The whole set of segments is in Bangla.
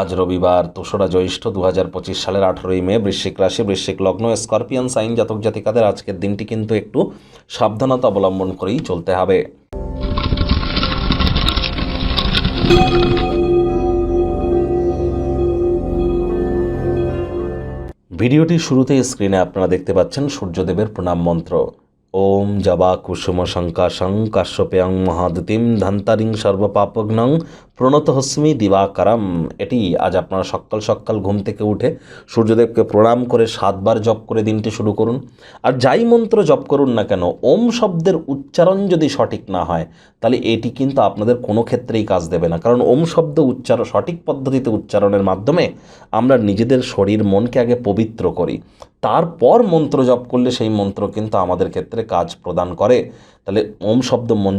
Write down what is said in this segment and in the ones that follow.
আজ রবিবার দোসরা জ্যৈষ্ঠ দু হাজার পঁচিশ সালের আঠেরোই মে, বৃশ্চিক রাশি, বৃশ্চিক লগ্ন, স্করপিয়ান, সাইন জাতক জাতিকাদের আজকের দিনটি কিন্তু একটু সাবধানতা অবলম্বন করেই চলতে হবে। ভিডিওটির শুরুতে স্ক্রিনে আপনারা দেখতে পাচ্ছেন সূর্যদেবের প্রণাম মন্ত্র। ওম জবা কুসুম শঙ্কাশং কাশ্যপেয়ং মহাদতিম ধন্তারিং সর্বপাপগ্নং প্রণত হস্মি দিবাকারম। এটি আজ আপনারা সকাল সকাল ঘুম থেকে উঠে সূর্যদেবকে প্রণাম করে সাতবার জপ করে দিনটি শুরু করুন। আর যাই মন্ত্র জপ করুন না কেন, ওম শব্দের উচ্চারণ যদি সঠিক না হয়, তাহলে এটি কিন্তু আপনাদের কোনো ক্ষেত্রেই কাজ দেবে না। কারণ ওম শব্দ উচ্চারণ সঠিক পদ্ধতিতে উচ্চারণের মাধ্যমে আমরা নিজেদের শরীর, মনকে আগে পবিত্র করি। তারপর মন্ত্র জপ করলে সেই মন্ত্র কিন্তু আমাদের ক্ষেত্রে কাজ প্রদান করে। তাহলে ওম শব্দ মন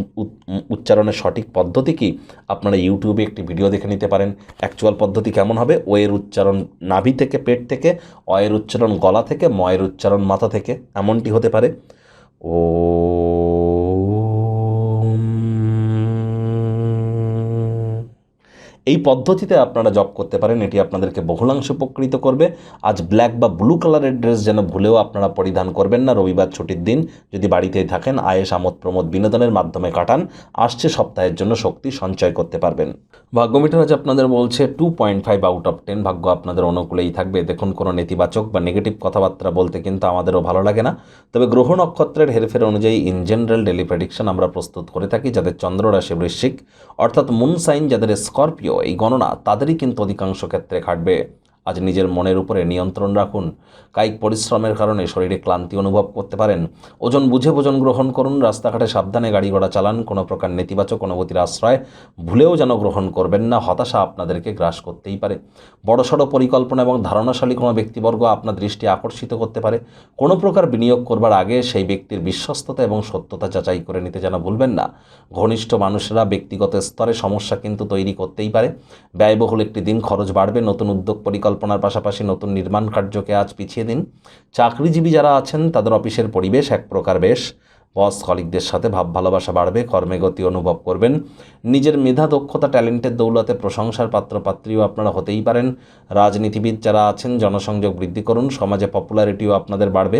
উচ্চারণের সঠিক পদ্ধতি কি? আপনারা ইউটিউবে একটি ভিডিও দেখে নিতে পারেন। অ্যাকচুয়াল পদ্ধতি কেমন হবে? ও এর উচ্চারণ নাভি থেকে পেট থেকে, অ এর উচ্চারণ গলা থেকে, ম এর উচ্চারণ মাথা থেকে। এমনটি হতে পারে। ও এই পদ্ধতিতে আপনারা জব করতে পারেন। এটি আপনাদেরকে বহুলাংশ উপকৃত করবে। আজ ব্ল্যাক বা ব্লু কালারের ড্রেস যেন ভুলেও আপনারা পরিধান করবেন না। রবিবার ছুটির দিন যদি বাড়িতেই থাকেন আয়েস আমোদ প্রমোদ বিনোদনের মাধ্যমে কাটান। আসছে সপ্তাহের জন্য শক্তি, সঞ্চয় করতে পারবেন। ভাগ্যমিটার আজ আপনাদের বলছে two point five out of ten ভাগ্য আপনাদের অনুকূলেই থাকবে। দেখুন, কোনো নেতিবাচক বা নেগেটিভ কথাবার্তা বলতে কিন্তু আমাদেরও ভালো লাগে না। তবে গ্রহ নক্ষত্রের হেরফের অনুযায়ী ইন জেনারেল ডেলি প্রেডিকশন আমরা প্রস্তুত করে থাকি, যাদের চন্দ্র রাশি বৃশ্চিক, অর্থাৎ মুন সাইন যাদের স্করপিও এই গণনা তাদেরই কিন্তু অধিকাংশ ক্ষেত্রে খাটবে আজ নিজের মনের উপরে নিয়ন্ত্রণ রাখুন। কায়িক পরিশ্রমের কারণে শরীরে ক্লান্তি অনুভব করতে পারেন। ওজন বুঝে ভোজন গ্রহণ করুন। রাস্তাঘাটে সাবধানে গাড়ি ঘোড়া চালান। কোনো প্রকার নেতিবাচক অনুভূতির আশ্রয় ভুলেও যেন গ্রহণ করবেন না। হতাশা আপনাদেরকে গ্রাস করতেই পারে। বড়সড় পরিকল্পনা এবং ধারণাশালী কোনো ব্যক্তিবর্গ আপনার দৃষ্টি আকর্ষিত করতে পারে। কোনো প্রকার বিনিয়োগ করবার আগে সেই ব্যক্তির বিশ্বস্ততা এবং সত্যতা যাচাই করে নিতে যেন ভুলবেন না। ঘনিষ্ঠ মানুষেরা ব্যক্তিগত স্তরে সমস্যা কিন্তু তৈরি করতেই পারে। ব্যয়বহুল একটি দিন খরচ বাড়বে। নতুন উদ্যোগ পরিকল্পনার পাশাপাশি নতুন নির্মাণ কার্যকে আজ পিছিয়ে দিন। চাকরিজীবী যারা আছেন, তাদের অফিসের পরিবেশ এক প্রকার বেশ। বস কলিকদের সাথে ভাব ভালোবাসা বাড়বে, কর্মে গতি অনুভব করবেন। নিজের মেধা, দক্ষতা, ট্যালেন্টের দৌলতে প্রশংসার পাত্রপাত্রীও আপনারা হতেই পারেন। রাজনীতিবিদ যারা আছেন, জনসংযোগ বৃদ্ধি করুন। সমাজে পপুলারিটিও আপনাদের বাড়বে।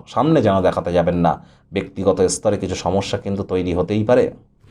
সামনে যেন দেখাতে যাবেন না। ব্যক্তিগত স্তরে কিছু সমস্যা কিন্তু তৈরি হতেই পারে।